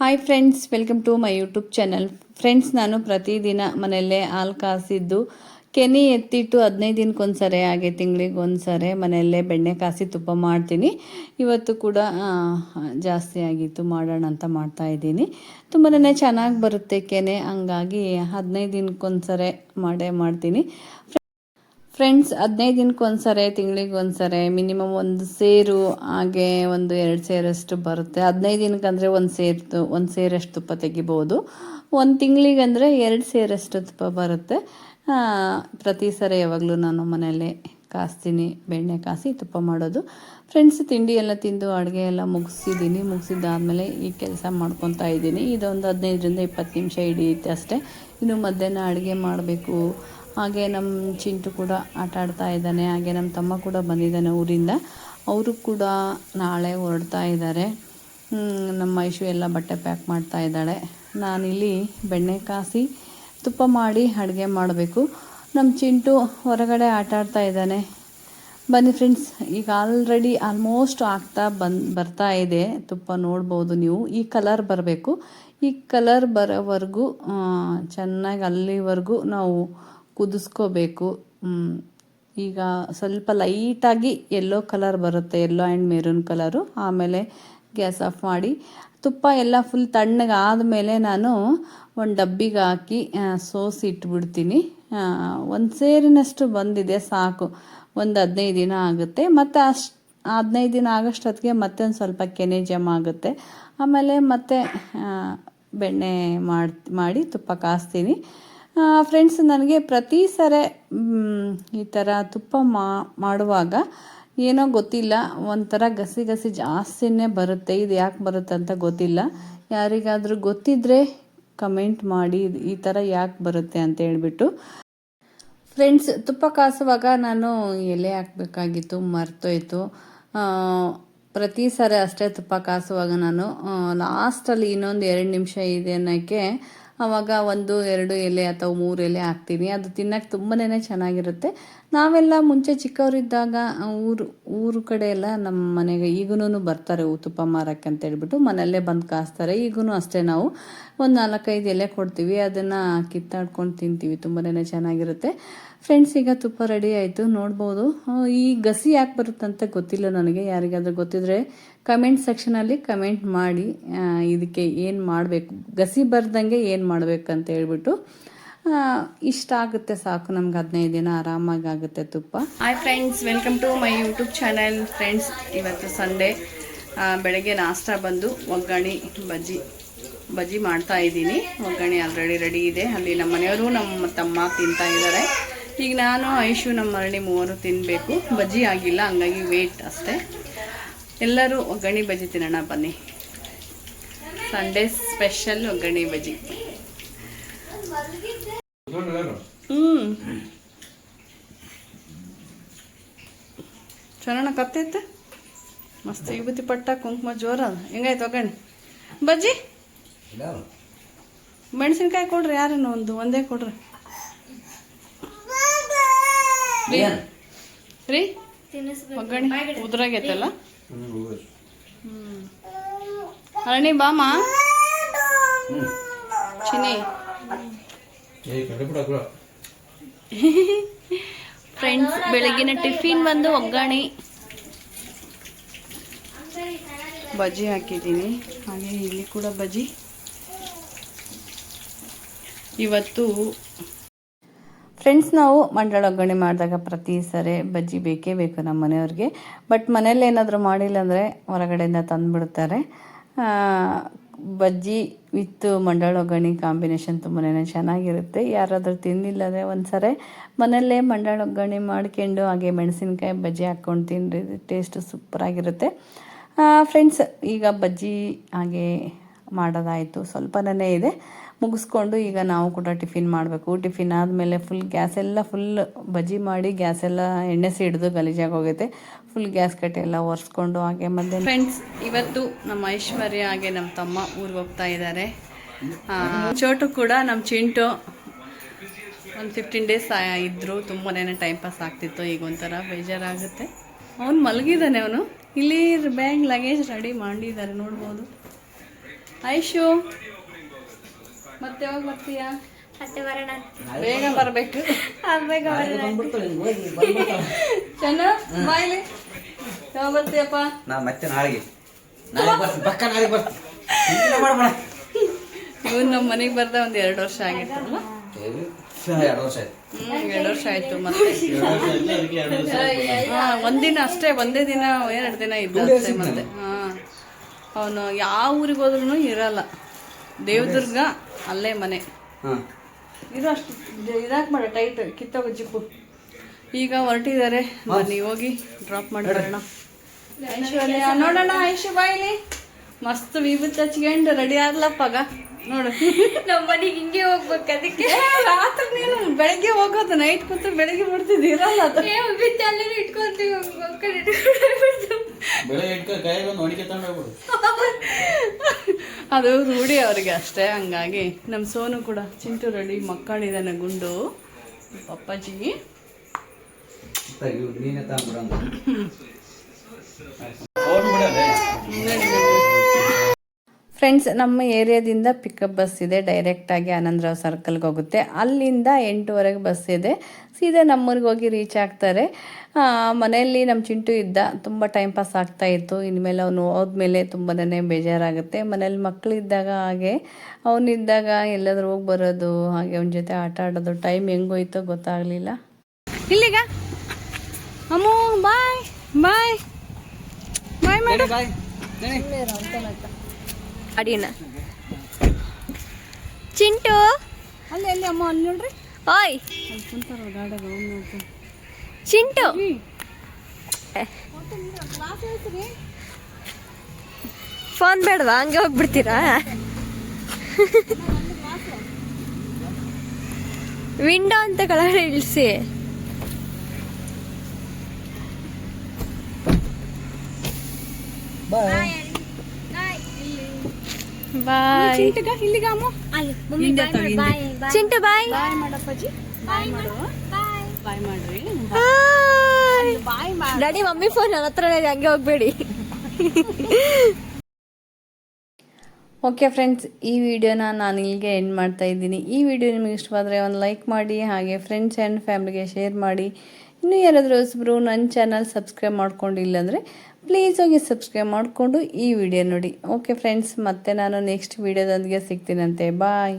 Hi friends welcome to my YouTube channel friends ನಾನು ಪ್ರತಿದಿನ ಮನೆಯಲ್ಲೇ ಹಾಲು ಕಾಸಿದ್ದು. ಕೆನೆ ಎತ್ತಿಟ್ಟು ಹದಿನೈದು ದಿನಕ್ಕೊಂದ್ಸರಿ ಹಾಗೆ ತಿಂಗಳಿಗೆ ಒಂದ್ಸರಿ ಮನೆಯಲ್ಲೇ ಬೆಣ್ಣೆ ಕಾಸಿ ತುಪ್ಪ ಮಾಡ್ತೀನಿ. ಇವತ್ತು ಕೂಡ ಜಾಸ್ತಿ ಆಗಿತ್ತು, ಮಾಡೋಣ ಅಂತ ಮಾಡ್ತಾ ಇದ್ದೀನಿ. ತುಂಬಾ ಚೆನ್ನಾಗಿ ಬರುತ್ತೆ ಕೆನೆ. ಹಂಗಾಗಿ ಹದಿನೈದು ದಿನಕ್ಕೊಂದ್ಸರಿ ಮಾಡೇ ಮಾಡ್ತೀನಿ. ಫ್ರೆಂಡ್ಸ್ ಹದಿನೈದು ತಿಂಗಳಿಗೆ ಒಂದ್ಸರಿ ಮಿನಿಮಮ್ ಒಂದು ಸೇರು, ಹಾಗೆ ಒಂದು ಎರಡು ಸೇರಷ್ಟು ಬರುತ್ತೆ. ಹದಿನೈದು ದಿನಕ್ಕೆ ಅಂದರೆ ಒಂದು ಸೇರು, ಒಂದು ಸೇರಷ್ಟು ತುಪ್ಪ ತೆಗಿಬೋದು. ಒಂದು ತಿಂಗಳಿಗೆ ಅಂದರೆ ಎರಡು ಸೇರಷ್ಟು ತುಪ್ಪ ಬರುತ್ತೆ. ಪ್ರತಿ ಸರಿ ಯಾವಾಗಲೂ ನಾನು ಮನೆಯಲ್ಲೇ ಕಾಸ್ತೀನಿ, ಬೆಣ್ಣೆ ಕಾಸಿ ತುಪ್ಪ ಮಾಡೋದು. ಫ್ರೆಂಡ್ಸ್ ತಿಂಡಿ ಎಲ್ಲ ತಿಂದು ಅಡುಗೆ ಎಲ್ಲ ಮುಗಿಸಿದ್ದೀನಿ. ಮುಗಿಸಿದ್ದಾದಮೇಲೆ ಈ ಕೆಲಸ ಮಾಡ್ಕೊತಾ ಇದ್ದೀನಿ. ಇದೊಂದು ಹದಿನೈದರಿಂದ ಇಪ್ಪತ್ತು ನಿಮಿಷ ಹಿಡಿಯುತ್ತೆ ಅಷ್ಟೇ. ಇನ್ನು ಮಧ್ಯಾಹ್ನ ಅಡುಗೆ ಮಾಡಬೇಕು. ಹಾಗೆ ನಮ್ಮ ಚಿಂಟು ಕೂಡ ಆಟ ಆಡ್ತಾ ಇದ್ದಾನೆ, ಹಾಗೆ ನಮ್ಮ ತಮ್ಮ ಕೂಡ ಬಂದಿದ್ದಾನೆ ಊರಿಂದ. ಅವರು ಕೂಡ ನಾಳೆ ಹೊರಡ್ತಾ ಇದ್ದಾರೆ. ನಮ್ಮ ಐಶು ಎಲ್ಲ ಬಟ್ಟೆ ಪ್ಯಾಕ್ ಮಾಡ್ತಾ ಇದ್ದಾಳೆ. ನಾನಿಲ್ಲಿ ಬೆಣ್ಣೆ ಕಾಸಿ ತುಪ್ಪ ಮಾಡಿ ಅಡುಗೆ ಮಾಡಬೇಕು. ನಮ್ಮ ಚಿಂಟು ಹೊರಗಡೆ ಆಟ ಆಡ್ತಾ ಇದ್ದಾನೆ. ಬನ್ನಿ ಫ್ರೆಂಡ್ಸ್ ಈಗ ಆಲ್ರೆಡಿ ಆಲ್ಮೋಸ್ಟ್ ಆಗ್ತಾ ಬಂದು, ಬರ್ತಾ ಇದೆ. ತುಪ್ಪ ನೋಡ್ಬೋದು ನೀವು. ಈ ಕಲರ್ ಬರಬೇಕು. ಈ ಕಲರ್ ಬರೋವರೆಗೂ ಚೆನ್ನಾಗಿ ಅಲ್ಲಿವರೆಗೂ ನಾವು ಕುದಿಸ್ಕೋಬೇಕು. ಈಗ ಸ್ವಲ್ಪ ಲೈಟಾಗಿ ಎಲ್ಲೋ ಕಲರ್ ಬರುತ್ತೆ ಎಲ್ಲೋ ಆ್ಯಂಡ್ ಮೆರೂನ್ ಕಲರು ಆಮೇಲೆ ಗ್ಯಾಸ್ ಆಫ್ ಮಾಡಿ, ತುಪ್ಪ ಎಲ್ಲ ಫುಲ್ ತಣ್ಣಗೆ ಆದಮೇಲೆ ನಾನು ಒಂದು ಡಬ್ಬಿಗೆ ಹಾಕಿ ಸೋಸಿ ಇಟ್ಬಿಡ್ತೀನಿ. ಒಂದು ಸೇರಿನಷ್ಟು ಬಂದಿದೆ ಸಾಕು. ಒಂದು ಹದಿನೈದು ದಿನ ಆಗುತ್ತೆ. ಮತ್ತು ಅಷ್ಟು, ಹದಿನೈದು ದಿನ ಆಗೋಷ್ಟೊತ್ತಿಗೆ ಮತ್ತೆ ಸ್ವಲ್ಪ ಕೆನೆ ಜಮ ಆಗುತ್ತೆ. ಆಮೇಲೆ ಮತ್ತೆ ಬೆಣ್ಣೆ ಮಾಡಿ ತುಪ್ಪ ಕಾಸ್ತೀನಿ. ಫ್ರೆಂಡ್ಸ್ ನನಗೆ ಪ್ರತಿ ಸರಿ ಈ ಥರ ತುಪ್ಪ ಮಾಡುವಾಗ ಏನೋ ಗೊತ್ತಿಲ್ಲ. ಒಂಥರ ಗಸಿ ಗಸಿ ಜಾಸ್ತಿನೇ ಬರುತ್ತೆ. ಇದು ಯಾಕೆ ಬರುತ್ತೆ ಅಂತ ಗೊತ್ತಿಲ್ಲ. ಯಾರಿಗಾದರೂ ಗೊತ್ತಿದ್ದರೆ ಕಮೆಂಟ್ ಮಾಡಿ ಈ ಥರ ಯಾಕೆ ಬರುತ್ತೆ ಅಂತ ಹೇಳ್ಬಿಟ್ಟು. ಫ್ರೆಂಡ್ಸ್ ತುಪ್ಪ ಕಾಸುವಾಗ ನಾನು ಎಲೆ ಹಾಕಬೇಕಾಗಿತ್ತು, ಮರ್ತೋಯ್ತು. ಪ್ರತಿ ಸರಿ ಅಷ್ಟೇ ತುಪ್ಪ ಕಾಸುವಾಗ ನಾನು. ಲಾಸ್ಟಲ್ಲಿ ಇನ್ನೊಂದು ಎರಡು ನಿಮಿಷ ಇದೆ ಅನ್ನೋಕ್ಕೆ ಆವಾಗ ಒಂದು ಎರಡು ಎಲೆ ಅಥವಾ ಮೂರು ಎಲೆ ಹಾಕ್ತೀನಿ. ಅದು ತಿನ್ನಕ್ಕೆ ತುಂಬನೇ ಚೆನ್ನಾಗಿರುತ್ತೆ. ನಾವೆಲ್ಲ ಮುಂಚೆ ಚಿಕ್ಕವರಿದ್ದಾಗ ಊರು ಊರು ಕಡೆ ಎಲ್ಲ ನಮ್ಮ ಮನೆಗೆ ಈಗೂ ಬರ್ತಾರೆ ಹೂ ತುಪ್ಪ ಮಾರಕ್ಕೆ ಅಂತ ಹೇಳ್ಬಿಟ್ಟು ಮನೆಯಲ್ಲೇ ಬಂದು ಕಾಸ್ತಾರೆ. ಈಗೂ ಅಷ್ಟೇ ನಾವು ಒಂದು ನಾಲ್ಕೈದು ಎಲೆ ಕೊಡ್ತೀವಿ, ಅದನ್ನು ಕಿತ್ತಾಡ್ಕೊಂಡು ತಿಂತೀವಿ ತುಂಬಾ ಚೆನ್ನಾಗಿರುತ್ತೆ. ಫ್ರೆಂಡ್ಸ್ ಈಗ ತುಪ್ಪ ರೆಡಿ ಆಯಿತು, ನೋಡ್ಬೋದು. ಈ ಗಸಿ ಯಾಕೆ ಬರುತ್ತಂತ ಗೊತ್ತಿಲ್ಲ ನನಗೆ, ಯಾರಿಗಾದರೂ ಗೊತ್ತಿದ್ರೆ ಕಮೆಂಟ್ ಸೆಕ್ಷನಲ್ಲಿ ಕಮೆಂಟ್ ಮಾಡಿ ಇದಕ್ಕೆ ಏನು ಮಾಡಬೇಕು, ಗಸಿ ಬರ್ದಂಗೆ ಏನು ಮಾಡಬೇಕಂತ ಹೇಳ್ಬಿಟ್ಟು ಇಷ್ಟ ಆಗುತ್ತೆ ಸಾಕು. ನಮ್ಗೆ ಹದಿನೈದು ದಿನ ಆರಾಮಾಗಿ ಆಗುತ್ತೆ ತುಪ್ಪ. Hi friends welcome to my YouTube channel friends ಇವತ್ತು ಸಂಡೇ ಬೆಳಗ್ಗೆ ನಾಷ್ಟ ಬಂದು ಒಗ್ಗರಣೆ, ಬಜ್ಜಿ ಬಜ್ಜಿ ಮಾಡ್ತಾ ಇದ್ದೀನಿ. ಒಗ್ಗರಣೆ ಆಲ್ರೆಡಿ ರೆಡಿ ಇದೆ. ಅಲ್ಲಿ ನಮ್ಮ ಮನೆಯವರು ನಮ್ಮ ತಮ್ಮ ತಿಂತಾ ಇದ್ದಾರೆ. ಈಗ ನಾನು, ಐಶು ನಮ್ಮ ಮರಳಿ ಮೂವರು ತಿನ್ನಬೇಕು ಬಜ್ಜಿ ಆಗಿಲ್ಲ, ಹಂಗಾಗಿ ವೇಟ್ ಅಷ್ಟೇ. ಎಲ್ಲರೂ ಒಗ್ಗರಣೆ, ಬಜ್ಜಿ ತಿನ್ನೋಣ ಬನ್ನಿ. ಸಂಡೇ ಸ್ಪೆಷಲ್ ಒಗ್ಗರಣೆ, ಬಜ್ಜಿ. ಹ್ಮ್ ಚರಣ ಕತ್ತೈತೆ ಮಸ್ತ್ ವಿಭೂತಿ ಪಟ್ಟ ಕುಂಕುಮ ಜೋರ ಹೆಂಗಾಯ್ತು ಒಗ್ಗರಣೆ ಬಜ್ಜಿ ಮೆಣಸಿನ್ಕಾಯಿ ಕೊಡ್ರಿ ಯಾರೇನು ಒಂದು ಒಂದೇ ಕೊಡ್ರಿ ರೀ ಒಗ್ಗರಣೆ ಉದ್ರಾಗೈತಲ್ಲ? ಹ್ಮ್ ಅರಣಿ ಬಾಮ? ಚಿನಿ. ಫ್ರೆಂಡ್ಸ್ ಬೆಳಗಿನ ಟಿಫಿನ್ ಬಂದು ಒಗ್ಗರಣೆ. ಬಜ್ಜಿ ಹಾಕಿದ್ದೀನಿ. ಹಾಗೆ ಇಲ್ಲಿ ಕೂಡ ಬಜ್ಜಿ. ಇವತ್ತು ಫ್ರೆಂಡ್ಸ್ ನಾವು ಮಂಡಳ ಒಗ್ಗರಣೆ ಮಾಡಿದಾಗ ಪ್ರತಿ ಸರಿ ಬಜ್ಜಿ ಬೇಕೇ ಬೇಕು ನಮ್ಮ ಮನೆಯವ್ರಿಗೆ. ಬಟ್ ಮನೇಲಿ ಏನಾದರೂ ಮಾಡಿಲ್ಲ ಅಂದರೆ ಹೊರಗಡೆಯಿಂದ ತಂದುಬಿಡ್ತಾರೆ. ಬಜ್ಜಿ ವಿತ್ ಮಂಡಳ ಒಗ್ಗರಣೆ ಕಾಂಬಿನೇಷನ್ ತುಂಬಾ ಚೆನ್ನಾಗಿರುತ್ತೆ. ಯಾರಾದರೂ ತಿಂದಿಲ್ಲ ಅಂದರೆ ಒಂದ್ಸರಿ ಮನೆಯಲ್ಲೇ ಮಂಡಳ ಒಗ್ಗರಣೆ ಮಾಡ್ಕೊಂಡು ಹಾಗೆ ಮೆಣಸಿನ್ಕಾಯಿ ಬಜ್ಜಿ ಹಾಕ್ಕೊಂಡು ತಿನ್ನಿರಿ ಟೇಸ್ಟ್ ಸೂಪರಾಗಿರುತ್ತೆ. ಫ್ರೆಂಡ್ಸ್ ಈಗ ಬಜ್ಜಿ ಹಾಗೆ ಮಾಡೋದಾಯಿತು. ಸ್ವಲ್ಪನೇ ಇದೆ. ಮುಗಿಸ್ಕೊಂಡು ಈಗ ನಾವು ಕೂಡ ಟಿಫಿನ್ ಮಾಡಬೇಕು. ಟಿಫಿನ್ ಆದಮೇಲೆ ಫುಲ್ ಗ್ಯಾಸ್ ಎಲ್ಲ ಫುಲ್ ಬಜ್ಜಿ ಮಾಡಿ ಗ್ಯಾಸ್ ಎಲ್ಲ ಎಣ್ಣೆ ಸಿಡಿದು ಗಲೀಜಾಗಿ ಹೋಗೈತೆ. ಫುಲ್ ಗ್ಯಾಸ್ ಕಟ್ಟೆ ಎಲ್ಲ ಒರೆಸ್ಕೊಂಡು ಹಾಗೆ ಮತ್ತೆ ಫ್ರೆಂಡ್ಸ್ ಇವತ್ತು ನಮ್ಮ ಐಶ್ವರ್ಯ ಹಾಗೆ ನಮ್ಮ ತಮ್ಮ ಊರಿಗೆ ಹೋಗ್ತಾ ಇದ್ದಾರೆ ಚೋಟು ಕೂಡ ನಮ್ಮ ಚಿಂಟು ಒಂದು ಫಿಫ್ಟೀನ್ ಡೇಸ್ ಇದ್ದರು ತುಂಬಾ ಟೈಮ್ ಪಾಸ್ ಆಗ್ತಿತ್ತು. ಈಗ ಒಂಥರ ಬೇಜಾರಾಗುತ್ತೆ. ಅವನು ಮಲಗಿದ್ದಾನೆ ಅವನು. ಇಲ್ಲಿ ಬ್ಯಾಗ್ ಲಗೇಜ್ ರೆಡಿ ಮಾಡಿದ್ದಾರೆ ನೋಡ್ಬೋದು. ಐಶು ಮತ್ತೆ ಯಾವಾಗ ಬರ್ತೀಯಾ? ಮತ್ತೆ ಬರೋಣ. ಬೇಗ ಬರ್ಬೇಕು. ಬೇಗ ಚೆನ್ನ ಬಾಯ್ಲಿ. ಯಾವಾಗ ಬರ್ತೀಯಪ್ಪ? ನಾ ಮತ್ತೆ ನಾಳೆಗೆ. ನಾಳೆ ಬರ್ತೀನಿ ಪಕ್ಕ ನಾಳೆ ಬರ್ತೀನಿ. ಮಾಡ್ಬೇಡ. ಇವನು ನಮ್ಮ ಮನೆಗೆ ಬರ್ದ ಒಂದು ಎರಡು ವರ್ಷ ಆಗಿತ್ತಲ್ಲ ಎರಡು ವರ್ಷ ಆಯ್ತು. ಹ್ಮ್ ಎರಡು ವರ್ಷ ಆಯ್ತು ಮತ್ತೆ. ಹಾ ಒಂದಿನ ಅಷ್ಟೇ ಒಂದೇ ದಿನ ಎರಡು ದಿನ ಇದ್ದ ಅಷ್ಟೇ ಮತ್ತೆ. ಹಾ ಅವನು ಯಾವ ಊರಿಗೆ ಹೋದ್ರೂ ಇರಲ್ಲ. ದೇವದುರ್ಗ ಅಲ್ಲೇ ಮನೆ. ಹಾಂ. ಇದು ಅಷ್ಟು ಇದಾಕ್ ಮಾಡ ಟೈಟ್ ಕಿತ್ತೋಗ ಜಿಪ್ಪು. ಈಗ ಹೊರಟಿದ್ದಾರೆ. ಬನ್ನಿ ಹೋಗಿ ಡ್ರಾಪ್ ಮಾಡೋಣ ಐಶ್ವರ್ಯ ನೋಡೋಣ ಐಶು ಬಾಯಿಲಿ ಮಸ್ತ್ ವಿಭೂತ್ ಹಚ್ಕೊಂಡು ರೆಡಿ ಆದ್ಲಪ್ಪಗ ನೋಡು. ನಮ್ಮ ಮನೆಗೆ ಹಿಂಗೆ ಹೋಗ್ಬೇಕು ಅದಕ್ಕೆ. ರಾತ್ರಿ ನೀನು ಬೆಳಗ್ಗೆ ಹೋಗೋದು ನೈಟ್ ಕೂತು ಬೆಳಗ್ಗೆ ಬಿಡ್ತಿದ್ದು ಇರಲ್ಲ ಅದು. ಬಿತ್ತು ಅಲ್ಲೇ ಇಟ್ಕೊಂತೀವಿ ಕಡೆ ಇಟ್ಕೊಂಡು ಬೆಳಗ್ಗೆ ಇಟ್ಕೊ ಕೈಗೆ ಒಂದು ಒಣಗಿ ತಗೊಂಡು ಅದು ರೂಢಿ ಅವ್ರಿಗೆ ಅಷ್ಟೇ ಹಂಗಾಗಿ ನಮ್ಮ ಸೋನು ಕೂಡ ಚಿಂಟು ರೆಡಿ ಮಕ್ಕಳಿದ್ದಾನೆ ಗುಂಡು ಪಪ್ಪಾಜಿ. ಇವು ನೀನೇ ತಗೊಂಡ್ಬಿಡು ಅಂತ ಫೋನ್ ಬಿಡೋದೆ ಫ್ರೆಂಡ್ಸ್ ನಮ್ಮ ಏರಿಯಾದಿಂದ ಪಿಕಪ್ ಬಸ್ ಇದೆ. ಡೈರೆಕ್ಟಾಗಿ ಆನಂದರಾವ್ ಸರ್ಕಲ್ಗೆ ಹೋಗುತ್ತೆ. ಅಲ್ಲಿಂದ ಎಂಟುವರೆಗೆ ಬಸ್ ಇದೆ. ಸೀದಾ ನಮ್ಮೂರಿಗೆ ಹೋಗಿ ರೀಚ್ ಆಗ್ತಾರೆ. ಮನೆಯಲ್ಲಿ ನಮ್ಮ ಚಿಂಟು ಇದ್ದ. ತುಂಬ ಟೈಮ್ ಪಾಸ್ ಆಗ್ತಾ ಇತ್ತು. ಇನ್ಮೇಲೆ ಅವನು ಹೋದ್ಮೇಲೆ ತುಂಬಾ ಬೇಜಾರಾಗುತ್ತೆ. ಮನೇಲಿ ಮಕ್ಕಳಿದ್ದಾಗ ಹಾಗೆ ಅವನಿದ್ದಾಗ ಎಲ್ಲಾದರೂ ಹೋಗಿ ಬರೋದು ಹಾಗೆ ಅವನ ಜೊತೆ ಆಟ ಆಡೋದು ಟೈಮ್ ಹೆಂಗೋಯ್ತೋ ಗೊತ್ತಾಗಲಿಲ್ಲ. ಇಲ್ಲಿಗ? ಅಮ್ಮ ಬಾಯ್ ಬಾಯ್ ಬಾಯ್ ಮಾಡು ಅಡಿನ. ಚಿಂಟು. ಅಲ್ಲಿ ಅಲ್ಲಿ ಅಮ್ಮ ಅಲ್ಲಿ ನೋಡ್ರಿ. ಓಯ್. ಚಿಂಟು. ಫೋನ್ ಬೇಡವಾ? ಹಂಗೆ ಹೋಗ್ಬಿಡ್ತೀರಾ? ವಿಂಡೋ ಅಂತ ಕೆಳಗಡೆ ಇಳಿಸಿ. ಬಾಯ್. ಇಲ್ಲಿಗ ಅಮ್ಮ. ಹಿಂದೆ. ಚಿಂಟು ಬಾಯ್ ಬಾಯ್ ಮಾಡಪ್ಪಾಜಿ. ಬಾಯ್ ಮಾಡು. ಬಾಯ್ ಮಾಡ್ರಿ. ಡ್ಯಾಡಿ ಮಮ್ಮಿ ಫೋನ್ ನನ್ನ ಹತ್ರ ಹಂಗೆ ಹೋಗ್ಬೇಡಿ. ಓಕೆ ಫ್ರೆಂಡ್ಸ್ ಈ ವಿಡಿಯೋನ ನಾನು ಇಲ್ಲಿಗೆ ಎಂಡ್ ಮಾಡ್ತಾ ಇದ್ದೀನಿ. ಈ ವಿಡಿಯೋ ನಿಮಗೆ ಇಷ್ಟವಾದರೆ ಒಂದು ಲೈಕ್ ಮಾಡಿ ಹಾಗೆ ಫ್ರೆಂಡ್ಸ್ ಆ್ಯಂಡ್ ಫ್ಯಾಮಿಲಿಗೆ ಶೇರ್ ಮಾಡಿ. ಇನ್ನೂ ಯಾರಾದರೂ ಹೊಸಬ್ರು ನನ್ನ ಚಾನಲ್ ಸಬ್ಸ್ಕ್ರೈಬ್ ಮಾಡ್ಕೊಂಡಿಲ್ಲ ಅಂದರೆ ಪ್ಲೀಸ್ ಹೋಗಿ ಸಬ್ಸ್ಕ್ರೈಬ್ ಮಾಡಿಕೊಂಡು ಈ ವಿಡಿಯೋ ನೋಡಿ. ಓಕೆ ಫ್ರೆಂಡ್ಸ್ ಮತ್ತೆ ನಾನು ನೆಕ್ಸ್ಟ್ ವೀಡಿಯೋದೊಂದಿಗೆ ಸಿಗ್ತೀನಂತೆ ಬಾಯ್